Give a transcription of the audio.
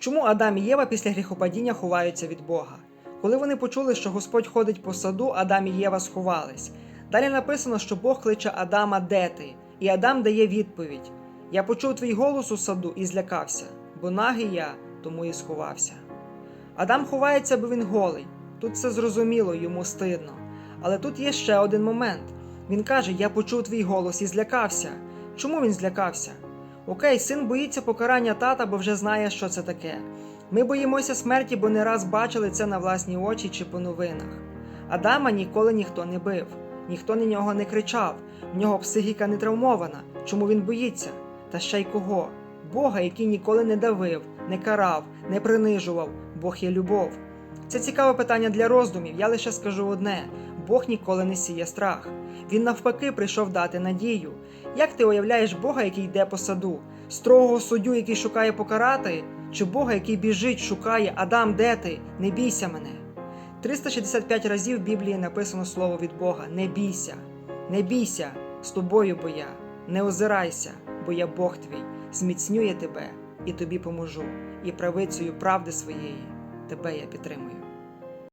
Чому Адам і Єва після гріхопадіння ховаються від Бога? Коли вони почули, що Господь ходить по саду, Адам і Єва сховались. Далі написано, що Бог кличе Адама, де ти? І Адам дає відповідь: Я почув твій голос у саду і злякався, бо нагий я, тому і сховався. Адам ховається, бо він голий. Тут все зрозуміло, йому стидно. Але тут є ще один момент. Він каже: Я почув твій голос і злякався. Чому він злякався? Окей, син боїться покарання тата, бо вже знає, що це таке. Ми боїмося смерті, бо не раз бачили це на власні очі чи по новинах. Адама ніколи ніхто не бив, ніхто на нього не кричав, в нього психіка не травмована. Чому він боїться? Та ще й кого? Бога, який ніколи не давив, не карав, не принижував. Бог є любов. Це цікаве питання для роздумів. Я лише скажу одне: Бог ніколи не сіє страх. Він навпаки прийшов дати надію. Як ти уявляєш Бога, який йде по саду, строгого суддю, який шукає покарати, чи Бога, який біжить, шукає Адам, де ти? Не бійся мене. 365 разів в Біблії написано слово від Бога: не бійся, не бійся, з тобою бо я, не озирайся, бо я Бог твій, зміцнює тебе і тобі поможу, і правицею правди своєї тебе я підтримую.